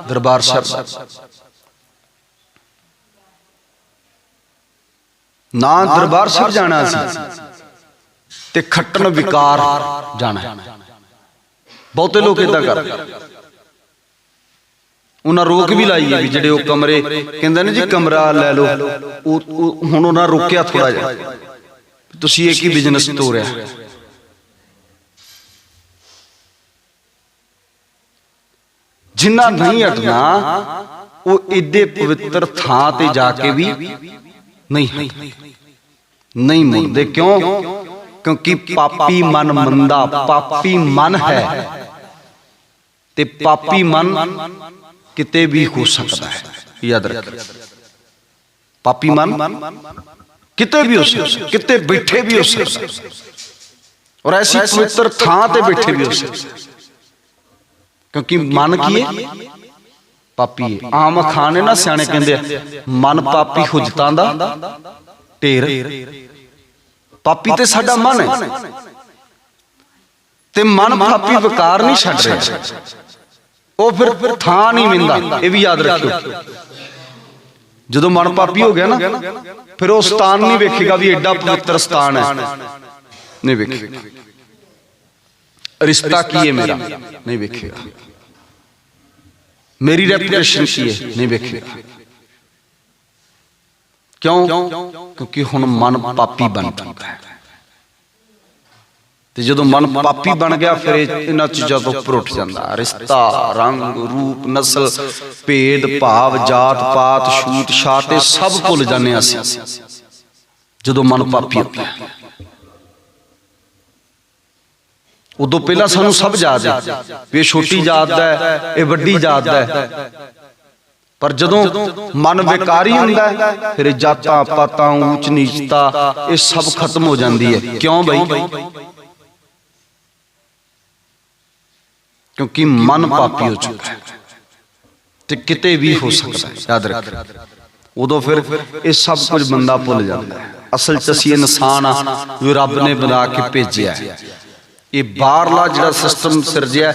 ਦਰਬਾਰ ਸਾਹਿਬ। ਨਾ ਦਰਬਾਰ ਸਾਹਿਬ ਜਾਣਾ ਸੀ ਤੇ ਖੱਟਣ ਵਿਕਾਰ ਜਾਣਾ ਬਹੁਤੇ ਲੋਕ ਇਦਾਂ ਕਰਦੇ। ਉਹਨਾਂ ਰੋਕ ਵੀ ਲਾਈ ਹੈ ਵੀ ਜਿਹੜੇ ਉਹ ਕਮਰੇ ਕਹਿੰਦੇ ਨੇ ਜੀ, ਕਮਰਾ ਲੈ ਲਓ। ਉਹ ਹੁਣ ਉਹਨਾਂ ਰੋਕਿਆ ਥੋੜਾ ਜਿਹਾ। ਤੁਸੀਂ ਇਹ ਕੀ ਬਿਜ਼ਨਸ ਤੋਰਿਆ? ਜਿੰਨਾ ਨਹੀਂ ਹਟਣਾ ਉਹ ਏਡੇ ਪਵਿੱਤਰ ਥਾਂ ਤੇ ਜਾ ਕੇ ਵੀ ਨਹੀਂ ਨਹੀਂ ਮੁੜਦੇ। ਕਿਉਂ? ਕਿਉਂਕਿ ਪਾਪੀ ਮਨ ਮੰਦਾ ਪਾਪੀ ਮਨ ਹੈ। ਤੇ ਪਾਪੀ ਮਨ ਕਿਤੇ ਵੀ ਹੋ ਸਕਦਾ ਹੈ। ਯਾਦ ਰੱਖ ਪਾਪੀ ਮਨ ਕਿਤੇ ਵੀ ਹੋ ਸਕਦਾ ਕਿਤੇ ਬੈਠੇ ਵੀ ਹੋ ਸਕਦਾ। ਔਰ ਐਸੀ ਪਵਿੱਤਰ ਥਾਂ ਤੇ ਬੈਠੇ ਵੀ ਹੋ ਸਕਦਾ। ਕਿਉਂਕਿ ਮਨ ਕੀ ਹੈ? ਪਾਪੀ ਹੈ। ਆਮ ਖਾਨੇ ਨਾ ਸਿਆਣੇ ਕਹਿੰਦੇ ਮਨ ਪਾਪੀ ਹੁਜਤਾਂ ਦਾ। ਢੇਰ। ਪਾਪੀ ਤੇ ਸਾਡਾ ਮਨ ਹੈ। ਤੇ ਮਨ ਪਾਪੀ ਵਿਕਾਰ ਨਹੀਂ ਛੱਡ ਰਿਹਾ। ਉਹ ਫਿਰ ਥਾਂ ਨਹੀਂ ਮਿਲਦਾ। ਇਹ ਵੀ ਯਾਦ ਰੱਖਿਓ। ਜਦੋਂ ਮਨ ਪਾਪੀ ਹੋ ਗਿਆ ਨਾ ਫਿਰ ਉਹ ਸਥਾਨ ਨਹੀਂ ਵੇਖੇਗਾ ਵੀ ਐਡਾ ਪਵਿੱਤਰ ਸਥਾਨ ਹੈ। ਨਹੀਂ ਵੇਖੇਗਾ। ਰਿਸ਼ਤਾ ਕੀ ਹੈ ਮੇਰਾ? ਨਹੀਂ ਵੇਖੇਗਾ। ਮੇਰੀ ਰੈਪੂਟੇਸ਼ਨ ਕੀ ਹੈ? ਨਹੀਂ ਵੇਖੇਗਾ। ਕਿਉਂ? ਕਿਉਂਕਿ ਹੁਣ ਮਨ ਪਾਪੀ ਬਣ ਚੁੱਕਾ ਹੈ। ਤੇ ਜਦੋਂ ਮਨ ਪਾਪੀ ਬਣ ਗਿਆ, ਫਿਰ ਇਹਨਾਂ ਚੀਜ਼ਾਂ ਤੋਂ ਉੱਪਰ ਉੱਠ ਜਾਂਦਾ ਰਿਸ਼ਤਾ, ਰੰਗ, ਰੂਪ, ਨਸਲ, ਭੇਦ, ਭਾਵ, ਜਾਤ, ਪਾਤ, ਛੂਤ, ਛਾਤ, ਇਹ ਸਭ ਭੁੱਲ ਜਾਂਦੇ ਹਾਂ ਅਸੀਂ। ਜਦੋਂ ਮਨ ਪਾਪੀ ਹੋ ਗਿਆ ਉਦੋਂ ਪਹਿਲਾਂ ਸਾਨੂੰ ਸਭ ਯਾਦ ਹੈ ਵੀ ਇਹ ਛੋਟੀ ਜਾਤ ਦਾ ਹੈ ਇਹ ਵੱਡੀ ਜਾਤ ਦਾ ਹੈ। ਪਰ ਜਦੋਂ ਮਨ ਵਿਕਾਰੀ ਹੁੰਦਾ ਫਿਰ ਇਹ ਜਾਤਾਂ ਪਾਤਾਂ ਊਚ ਨੀਚਤਾ ਇਹ ਸਭ ਖਤਮ ਹੋ ਜਾਂਦੀ ਹੈ। ਕਿਉਂ ਬਈ? ਕਿਉਂਕਿ ਮਨ ਪਾਪੀ ਹੋ ਚੁੱਕਾ ਹੈ। ਤੇ ਕਿਤੇ ਵੀ ਹੋ ਸਕਦਾ ਹੈ। ਯਾਦ ਰੱਖ ਉਦੋਂ ਫਿਰ ਇਹ ਸਭ ਕੁਝ ਬੰਦਾ ਭੁੱਲ ਜਾਂਦਾ ਹੈ। ਅਸਲ ਚ ਅਸੀਂ ਇਨਸਾਨ ਆ ਜੋ ਰੱਬ ਨੇ ਬਣਾ ਕੇ ਭੇਜਿਆ ਹੈ। ਇਹ ਬਾਹਰਲਾ ਜਿਹੜਾ ਸਿਸਟਮ ਸਿਰਜਿਆ